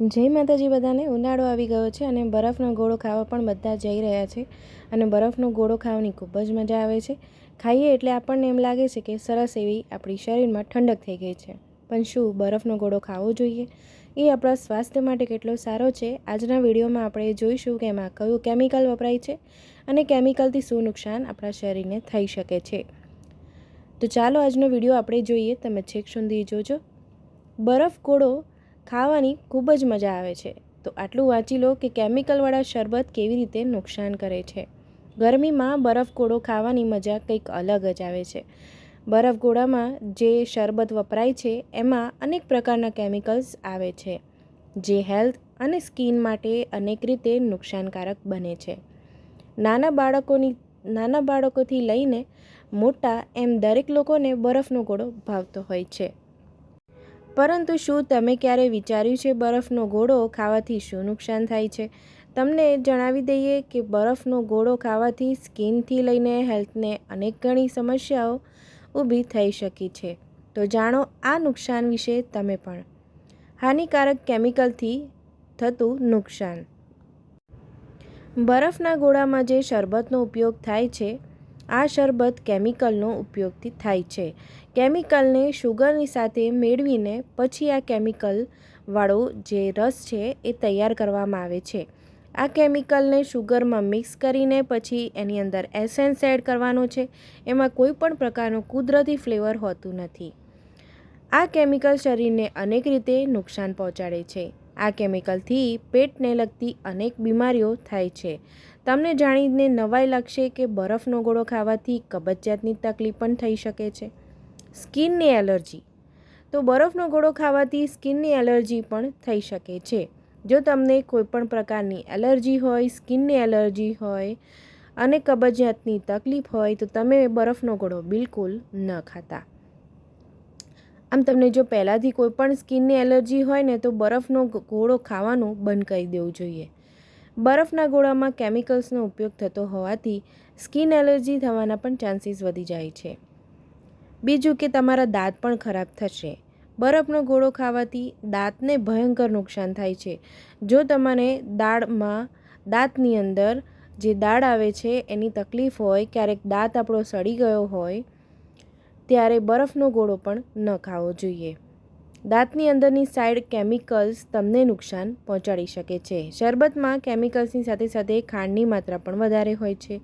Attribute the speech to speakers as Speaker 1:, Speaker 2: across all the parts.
Speaker 1: જય માતાજી બધાને. ઉનાળો આવી ગયો છે અને બરફનો ગોળો ખાવા પણ બધા જઈ રહ્યા છે અને બરફનો ગોળો ખાવાની ખૂબ જ મજા આવે છે. ખાઈએ એટલે આપણને એમ લાગે છે કે સરસ એવી આપણી શરીરમાં ઠંડક થઈ ગઈ છે. પણ શું બરફનો ગોળો ખાવો જોઈએ? એ આપણા સ્વાસ્થ્ય માટે કેટલો સારો છે. આજના વિડીયોમાં આપણે જોઈશું કે એમાં કયું કેમિકલ વપરાય છે અને કેમિકલથી શું નુકસાન આપણા શરીરને થઈ શકે છે. તો ચાલો આજનો વીડિયો આપણે જોઈએ. તમે છેક સુધી જોજો. બરફ ગોળો ખાવાની ખૂબ જ મજા આવે છે. તો આટલું વાંચી લો કે કેમિકલવાળા શરબત કેવી રીતે નુકસાન કરે છે. ગરમીમાં બરફ ગોળો ખાવાની મજા કંઈક અલગ જ આવે છે. બરફ ગોળામાં જે શરબત વપરાય છે, એમાં અનેક પ્રકારના કેમિકલ્સ આવે છે, જે હેલ્થ અને સ્કિન માટે અનેક રીતે નુકસાનકારક બને છે. નાના બાળકોની, નાના બાળકોથી લઈને મોટા એમ દરેક લોકોને બરફનો ગોળો ભાવતો હોય છે. પરંતુ શું તમે ક્યારે વિચાર્યું છે બરફનો ગોળો ખાવાથી શું નુકસાન થાય છે? તમને જણાવી દઈએ કે બરફનો ગોળો ખાવાથી સ્કિનથી લઈને હેલ્થને અનેક ઘણી સમસ્યાઓ ઊભી થઈ શકી છે. તો જાણો આ નુકસાન વિશે તમે પણ. હાનિકારક કેમિકલથી થતું નુકસાન. બરફના ગોળામાં જે શરબતનો ઉપયોગ થાય છે આ શરબત કેમિકલનો ઉપયોગથી થાય છે. કેમિકલને શુગરની સાથે મેળવીને પછી આ કેમિકલવાળો જે રસ છે એ તૈયાર કરવામાં આવે છે. આ કેમિકલને શુગરમાં મિક્સ કરીને પછી એની અંદર એસેન્સ એડ કરવાનો છે. એમાં કોઈ પણ પ્રકારનું કુદરતી ફ્લેવર હોતું નથી. આ કેમિકલ શરીરને અનેક રીતે નુકસાન પહોંચાડે છે. આ કેમિકલથી પેટને લગતી અનેક બીમારીઓ થાય છે. તમને જાણીને નવાઈ લાગશે કે બરફનો ગોળો ખાવાથી કબજિયાતની તકલીફ પણ થઈ શકે છે. સ્કિનની એલર્જી. તો બરફનો ગોળો ખાવાથી સ્કિનની એલર્જી પણ થઈ શકે છે. જો તમને કોઈપણ પ્રકારની એલર્જી હોય, સ્કિનની એલર્જી હોય અને કબજિયાતની તકલીફ હોય, તો તમે બરફનો ગોળો બિલકુલ ન ખાતા. આમ તમને જો પહેલાંથી કોઈ પણ સ્કિનની એલર્જી હોય ને, તો બરફનો ગોળો ખાવાનું બંધ કરી દેવું જોઈએ. બરફના ગોળામાં કેમિકલ્સનો ઉપયોગ થતો હોવાથી સ્કિન એલર્જી થવાના પણ ચાન્સીસ વધી જાય છે. બીજું કે તમારા દાંત પણ ખરાબ થશે. બરફનો ગોળો ખાવાથી દાંતને ભયંકર નુકસાન થાય છે. જો તમારે દાળમાં દાંતની અંદર જે દાળ આવે છે એની તકલીફ હોય, ક્યારેક દાંત આપણો સડી ગયો હોય, ત્યારે બરફનો ગોળો પણ ન ખાવો જોઈએ. દાંતની અંદરની સાઈડ કેમિકલ્સ તમને નુકસાન પહોંચાડી શકે છે. શરબતમાં કેમિકલ્સની સાથે સાથે ખાંડની માત્રા પણ વધારે હોય છે.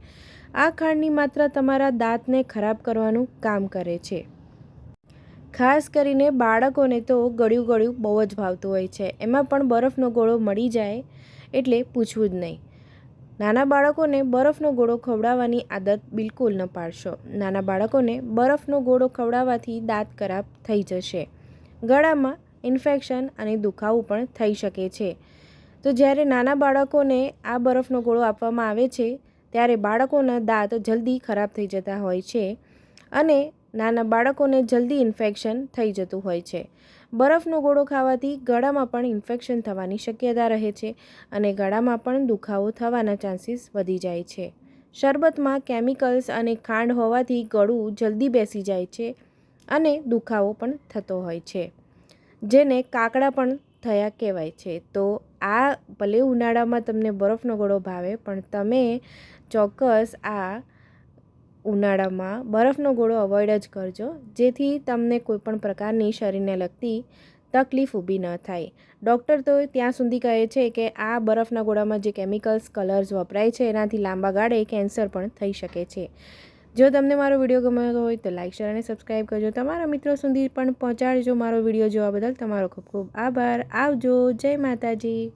Speaker 1: આ ખાંડની માત્રા તમારા દાંતને ખરાબ કરવાનું કામ કરે છે. ખાસ કરીને બાળકોને તો ગળ્યું ગળ્યું બહુ જ ભાવતું હોય છે. એમાં પણ બરફનો ગોળો મળી જાય એટલે પૂછવું જ નહીં. નાના બાળકોને બરફનો ગોળો ખવડાવવાની આદત બિલકુલ ન પાડશો. નાના બાળકોને બરફનો ગોળો ખવડાવવાથી દાંત ખરાબ થઈ જશે. ગળામાં ઇન્ફેક્શન અને દુખાવો પણ થઈ શકે છે. તો જ્યારે નાના બાળકોને આ બરફનો ગોળો આપવામાં આવે છે, ત્યારે બાળકોના દાંત જલ્દી ખરાબ થઈ જતા હોય છે અને નાના બાળકોને જલ્દી ઇન્ફેક્શન થઈ જતું હોય છે. બરફનો ગોળો ખાવાથી ગળામાં પણ ઇન્ફેક્શન થવાની શક્યતા રહે છે અને ગળામાં પણ દુખાવો થવાના ચાન્સીસ વધી જાય છે. શરબતમાં કેમિકલ્સ અને ખાંડ હોવાથી ગળું જલ્દી બેસી જાય છે અને દુખાવો પણ થતો હોય છે. જેને કાકડા પણ થયા કહેવાય છે. તો આ ભલે ઉનાળામાં તમને બરફનો ગોળો ભાવે, પણ તમે ચોક્કસ આ ઉનાળામાં બરફનો ગોળો અવોઇડ જ કરજો. જેથી તમને કોઈપણ પ્રકારની શરીરને લગતી તકલીફ ઊભી ન થાય. ડૉક્ટર તો ત્યાં સુધી કહે છે કે આ બરફના ગોળામાં જે કેમિકલ્સ કલર્સ વપરાય છે, એનાથી લાંબા ગાળે કેન્સર પણ થઈ શકે છે. જો તમને મારો વીડિયો ગમ્યો હોય તો લાઇક શેર અને સબસ્ક્રાઈબ કરજો. તમારા મિત્રો સુધી પણ પહોંચાડજો મારો વીડિયો જોવા બદલ. તમારો ખૂબ ખૂબ આભાર. આવજો. જય માતાજી.